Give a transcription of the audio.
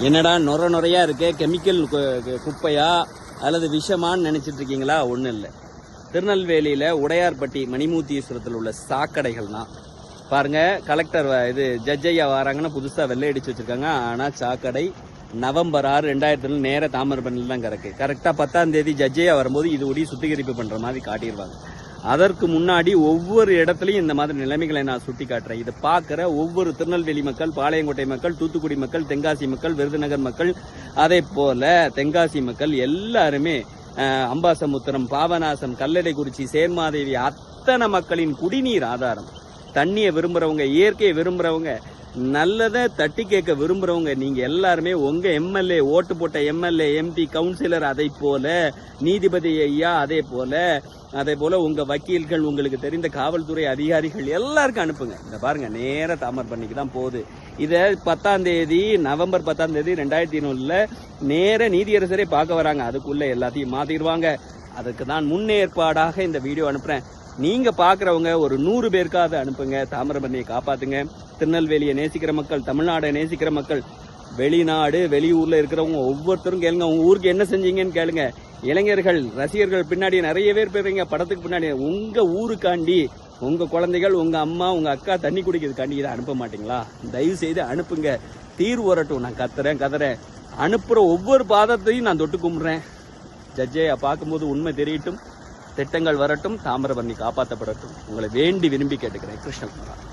என்னடா நொர நொறையா இருக்கு? கெமிக்கல் கு- கு- குப்பையா? அல்லது விஷமான்னு நினைச்சிட்டு இருக்கீங்களா ஒன்றும் இல்லை. திருநெல்வேலியில் உடையார்பட்டி மணிமூர்த்தீஸ்வரத்தில் உள்ள சாக்கடைகள் தான் பாருங்க கலெக்டர் இது ஜட்ஜையா வராங்கன்னா புதுசாக வெள்ளை அடிச்சு வச்சுருக்காங்க. ஆனால் சாக்கடை நவம்பர் ஆறு ரெண்டாயிரத்துல நேராக தாமிரபரணியில் தான் கிடக்கு கரெக்டாக பத்தாம் தேதி ஜட்ஜையா வரும்போது இது ஒடி சுத்திகரிப்பு பண்ணுற மாதிரி காட்டிடுவாங்க அதற்கு முன்னாடி ஒவ்வொரு இடத்துலையும் இந்த மாதிரி நிலைமைகளை நான் சுட்டி காட்டுறேன் இதை பார்க்குற ஒவ்வொரு திருநெல்வேலி மக்கள் பாளையங்கோட்டை மக்கள் தூத்துக்குடி மக்கள் தென்காசி மக்கள் விருதுநகர் மக்கள் அதே போல தென்காசி மக்கள் எல்லாருமே அம்பாசமுத்திரம் பாபநாசம் கல்லடைக்குறிச்சி சேர்மாதேவி அத்தனை மக்களின் குடிநீர் ஆதாரம். தண்ணியை விரும்புகிறவங்க இயற்கையை விரும்புகிறவங்க நல்லதை தட்டி கேட்க விரும்புகிறவங்க நீங்கள் எல்லாருமே உங்கள் எம்எல்ஏ ஓட்டு போட்ட எம்எல்ஏ எம்பி கவுன்சிலர் அதை போல நீதிபதி ஐயா அதே போல அதே போல உங்க வக்கீல்கள் உங்களுக்கு தெரிந்த காவல்துறை அதிகாரிகள் எல்லாருக்கும் அனுப்புங்க. இந்த பாருங்க நேர தாமர் பண்ணிக்கு தான் போகுது. இதை பத்தாம் தேதி நவம்பர் பத்தாம் தேதி ரெண்டாயிரத்தி இருநூறுல நேர நீதியரசரே பார்க்க வராங்க. அதுக்குள்ள எல்லாத்தையும் மாத்திடுவாங்க. அதுக்கு தான் முன்னேற்பாடாக இந்த வீடியோ அனுப்புறேன். நீங்க பாக்குறவங்க ஒரு நூறு பேருக்காவது அனுப்புங்க. தாமிரபரணியை காப்பாத்துங்க. திருநெல்வேலியை நேசிக்கிற மக்கள் தமிழ்நாடை நேசிக்கிற மக்கள் வெளிநாடு வெளியூர்ல இருக்கிறவங்க ஒவ்வொருத்தரும் கேளுங்க. உங்க ஊருக்கு என்ன செஞ்சீங்கன்னு கேளுங்க. இளைஞர்கள் ரசிகர்கள் பின்னாடி நிறைய பேர் போயிருக்கீங்க படத்துக்கு பின்னாடி. உங்க ஊருக்காண்டி உங்க குழந்தைகள் உங்க அம்மா உங்க அக்கா தண்ணி குடிக்கிறதுக்காண்டி இதை அனுப்ப மாட்டீங்களா? தயவு செய்து அனுப்புங்க. தீர்வு வரட்டும். நான் கத்துறேன் கதறேன். அனுப்புற ஒவ்வொரு பாதத்தையும் நான் தொட்டு கும்பிட்றேன். ஜட்ஜையா பார்க்கும்போது உண்மை தெரியட்டும். திட்டங்கள் வரட்டும். தாமிரபரணி காப்பாற்றப்படட்டும் உங்களை வேண்டி விரும்பி கேட்டுக்கிறேன். கிருஷ்ணகுமார்.